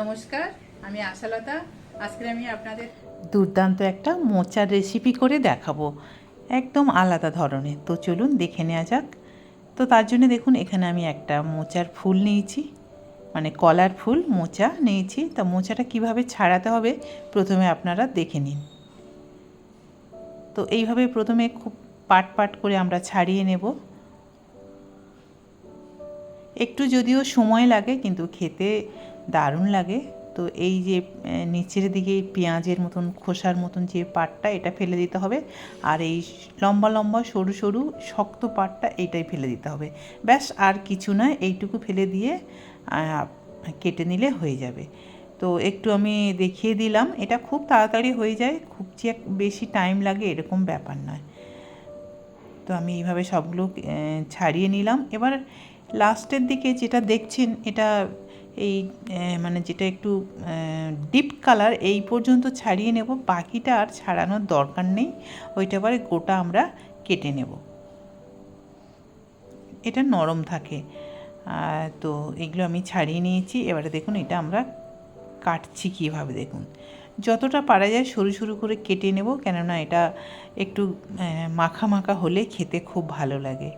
নমস্কার, আমি আশালতা। আজকে আমি আপনাদের দুর্দান্ত একটা মোচার রেসিপি করে দেখাবো। একদম আলাদা ধরনের। তো চলুন দেখে নেওয়া যাক। তো তার জন্য দেখুন, এখানে আমি একটা মোচার ফুল নিয়েছি। মানে কলার ফুল, মোচা নিয়েছি। তা মোচাটা কীভাবে ছাড়াতে হবে, প্রথমে আপনারা দেখে নিন। তো এইভাবে প্রথমে খুব পাট পাট করে আমরা ছাড়িয়ে নেব। একটু যদিও সময় লাগে, কিন্তু খেতে দারুণ লাগে। তো এই যে নিচের দিকে পেঁয়াজের মতন, খোসার মতন যে পাটটা, এটা ফেলে দিতে হবে। আর এই লম্বা লম্বা, সরু সরু, শক্ত পাটটা, এইটাই ফেলে দিতে হবে। ব্যাস, আর কিছু নয় এইটুকু ফেলে দিয়ে কেটে নিলে হয়ে যাবে। তো একটু আমি দেখিয়ে দিলাম, এটা খুব তাড়াতাড়ি হয়ে যায়, খুব যে বেশি টাইম লাগে, এরকম ব্যাপার নয়। তো আমি এইভাবে সবগুলো ছাড়িয়ে নিলাম। এবার লাস্টের দিকে যেটা দেখছেন, এটা এই মানে যেটা একটু ডিপ কালার, এই পর্যন্ত ছাড়িয়ে নেব। বাকিটা আর ছাড়ানোর দরকার নেই। ওইটা পরে গোটা আমরা কেটে নেব। এটা নরম থাকে। তো এগুলো আমি ছাড়িয়ে নিয়েছি। এবারে দেখুন, এটা আমরা কাটছি কীভাবে দেখুন। যতটা পারা যায় সরু সরু করে কেটে নেব। কেননা এটা একটু মাখা মাখা হলে খেতে খুব ভালো লাগে।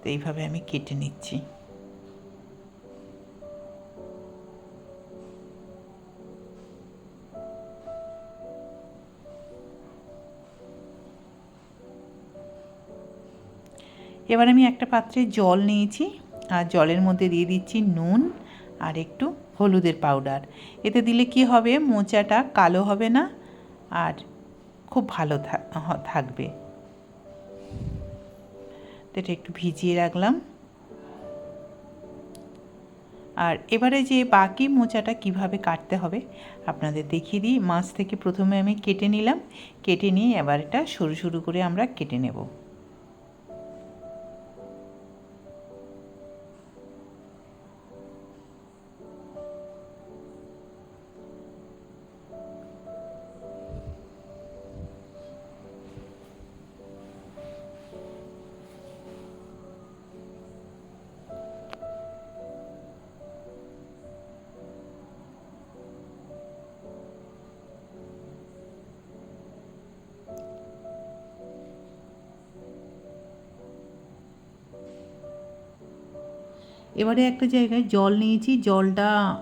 তো এইভাবে আমি কেটে নিচ্ছি। এবার আমি একটা পাত্রে জল নিয়েছি, আর জলের মধ্যে দিয়ে দিচ্ছি নুন আর একটু হলুদের পাউডার। এতে দিলে কি হবে? মোচাটা কালো হবে না আর খুব ভালো থাকবে। তো এটা একটু ভিজিয়ে রাখলাম। আর এবারে যে বাকি মোচাটা কীভাবে কাটতে হবে আপনাদের দেখিয়ে দিই। মাছ থেকে প্রথমে আমি কেটে নিলাম। কেটে নিয়ে এবার এটা সরু সরু করে আমরা কেটে নেব। এবারে একটা জায়গায় জল নিয়েছি, জলটা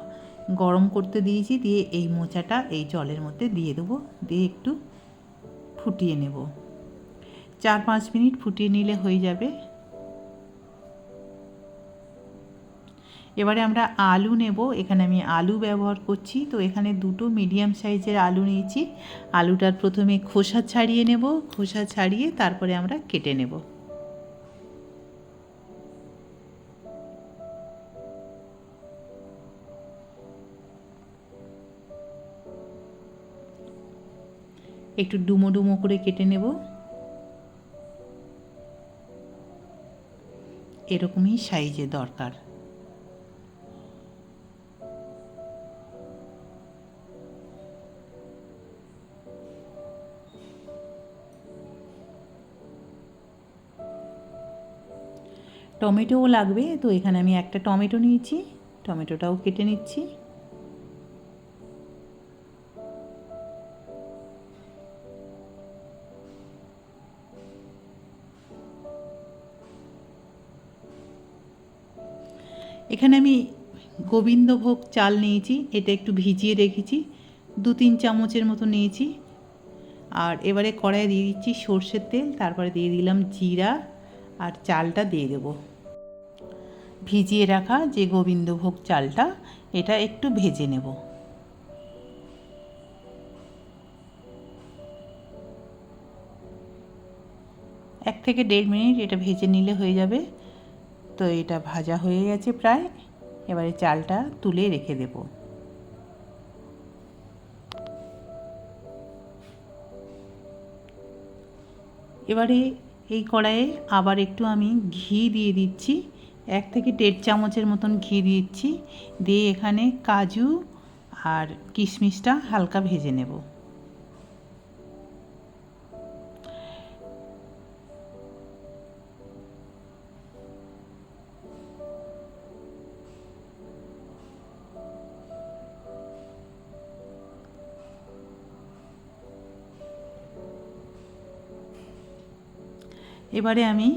গরম করতে দিয়েছি, দিয়ে এই মোচাটা এই জলের মধ্যে দিয়ে দেবো, দিয়ে একটু ফুটিয়ে নেব। চার পাঁচ মিনিট ফুটিয়ে নিলে হয়ে যাবে। এবারে আমরা আলু নেব, এখানে আমি আলু ব্যবহার করছি, তো এখানে দুটো মিডিয়াম সাইজের আলু নিয়েছি। আলুটার প্রথমে খোসা ছাড়িয়ে নেব, খোসা ছাড়িয়ে তারপরে আমরা কেটে নেব। একটু ডুমো ডুমো করে কেটে নেব। এরকমই সাইজে দরকার। টমেটোও লাগবে, তো এখানে আমি একটা টমেটো নিয়েছি, টমেটোটাও কেটে নিচ্ছি। এখানে আমি গোবিন্দভোগ চাল নিয়েছি, এটা একটু ভিজিয়ে রেখেছি, দু তিন চামচের মতো নিয়েছি। আর এবারে কড়াইয়ে দিয়ে দিচ্ছি সর্ষের তেল, তারপরে দিয়ে দিলাম জিরা, আর চালটা দিয়ে দেব। ভিজিয়ে রাখা যে গোবিন্দভোগ চালটা, এটা একটু ভেজে নেব। এক থেকে দেড় মিনিট এটা ভেজে নিলে হয়ে যাবে। তো এটা ভাজা হয়ে গেছে প্রায়। এবারে চালটা তুলে রেখে দেব। এবারে এই কড়াইয়ে আবার একটু আমি ঘি দিয়ে দিচ্ছি। এক থেকে দেড় চামচের মতন ঘি দিচ্ছি। দিয়ে এখানে কাজু আর কিশমিশটা হালকা ভেজে নেব। এবারে আমি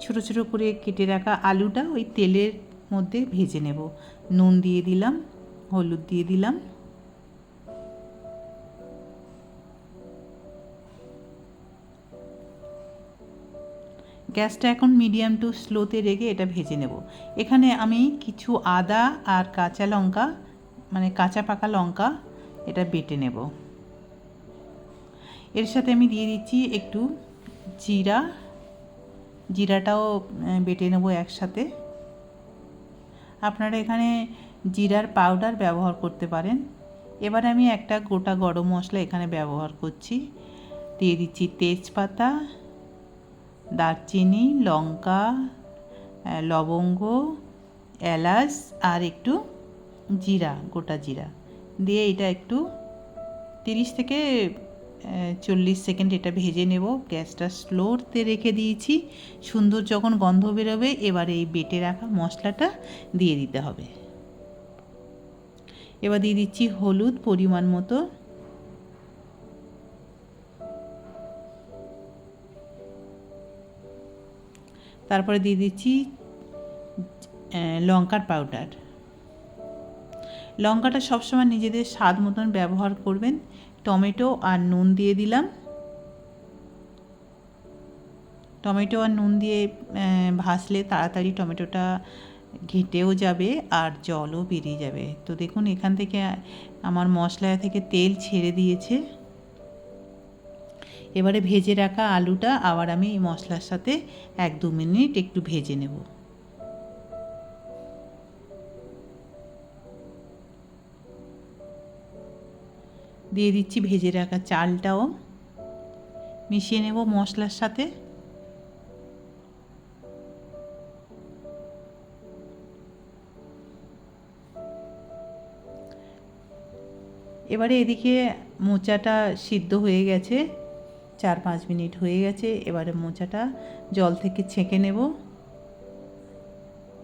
ছোট ছোট করে কেটে রাখা আলুটা ওই তেলের মধ্যে ভেজে নেব। নুন দিয়ে দিলাম, হলুদ দিয়ে দিলাম। গ্যাসটা এখন মিডিয়াম টু স্লোতে রেখে এটা ভেজে নেব। এখানে আমি কিছু আদা আর কাঁচা লঙ্কা মানে কাঁচা পাকা লঙ্কা এটা বেটে নেব। এর সাথে আমি দিয়ে দিচ্ছি একটু জিরা, জিরাটাও বেটে নেব একসাথে। আপনারা এখানে জিরার পাউডার ব্যবহার করতে পারেন। এবার আমি একটা গোটা গরম মশলা এখানে ব্যবহার করছি। দিয়ে দিচ্ছি তেজপাতা, দারচিনি, লঙ্কা লবঙ্গ, এলাচ আর একটু জিরা, গোটা জিরা। দিয়ে এটা একটু তিরিশ থেকে চল্লিশ সেকেন্ড এটা ভেজে নেব। গ্যাসটা স্লোতে রেখে দিয়েছি। সুন্দর যখন গন্ধ বেরোবে, এবার এই বেটে রাখা মশলাটা দিয়ে দিতে হবে। এবার দিয়ে দিচ্ছি হলুদ পরিমাণ মতো। তারপরে দিয়ে দিচ্ছি লঙ্কার পাউডার। লঙ্কাটা সবসময় নিজেদের স্বাদ মতন ব্যবহার করবেন। টমেটো আর নুন দিয়ে দিলাম। টমেটো আর নুন দিয়ে ভাসলে তাড়াতাড়ি টমেটোটা ঘেটেও যাবে আর জলও বেরিয়ে যাবে। তো দেখুন, এখান থেকে আমার মশলা থেকে তেল ছেড়ে দিয়েছে। এবারে ভেজে রাখা আলুটা আবার আমি এই মশলার সাথে এক দু মিনিট একটু ভেজে নেব। দিয়ে দিচ্ছি ভেজে রাখা চালটাও। মিশিয়ে নেব মশলার সাথে। এবারে এদিকে মোচাটা সিদ্ধ হয়ে গেছে, চার পাঁচ মিনিট হয়ে গেছে, এবারে মোচাটা জল থেকে ছেঁকে নেব।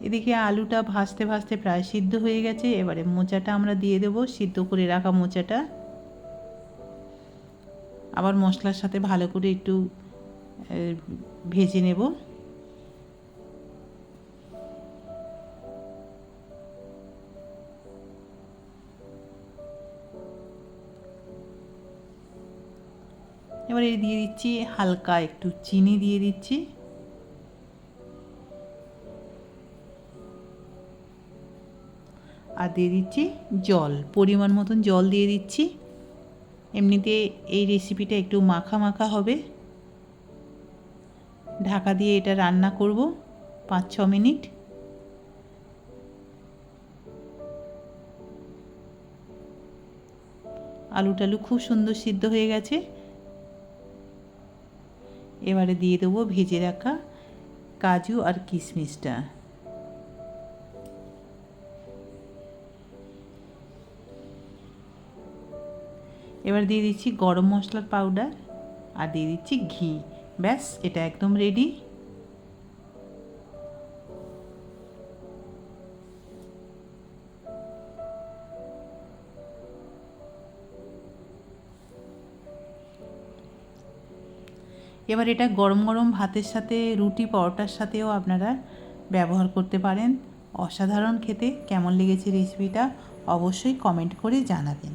এদিকে আলুটা ভাজতে ভাজতে প্রায় সিদ্ধ হয়ে গেছে, এবারে মোচাটা আমরা দিয়ে দেব, সিদ্ধ করে রাখা মোচাটা। আবার মশলার সাথে ভালো করে একটু ভেজে নেব। এবারে দিয়ে দিচ্ছি হালকা একটু চিনি দিয়ে দিচ্ছি। আর দিয়ে দিচ্ছি জল, পরিমাণ মতন জল দিয়ে দিচ্ছি। এমনিতে এই রেসিপিটা একটু মাখা মাখা হবে। ঢাকা দিয়ে এটা রান্না করব পাঁচ ছ মিনিট। আলু টালু খুব সুন্দর সিদ্ধ হয়ে গেছে। এবারে দিয়ে দেবো ভেজে রাখা কাজু আর কিশমিশটা। এবার দিয়ে দিচ্ছি গরম মশলার পাউডার আর দিয়ে দিচ্ছি ঘি। ব্যাস, এটা একদম রেডি এবার এটা গরম গরম ভাতের সাথে, রুটি পরোটার সাথেও আপনারা ব্যবহার করতে পারেন। অসাধারণ খেতে, কেমন লেগেছে রেসিপিটা অবশ্যই কমেন্ট করে জানাবেন।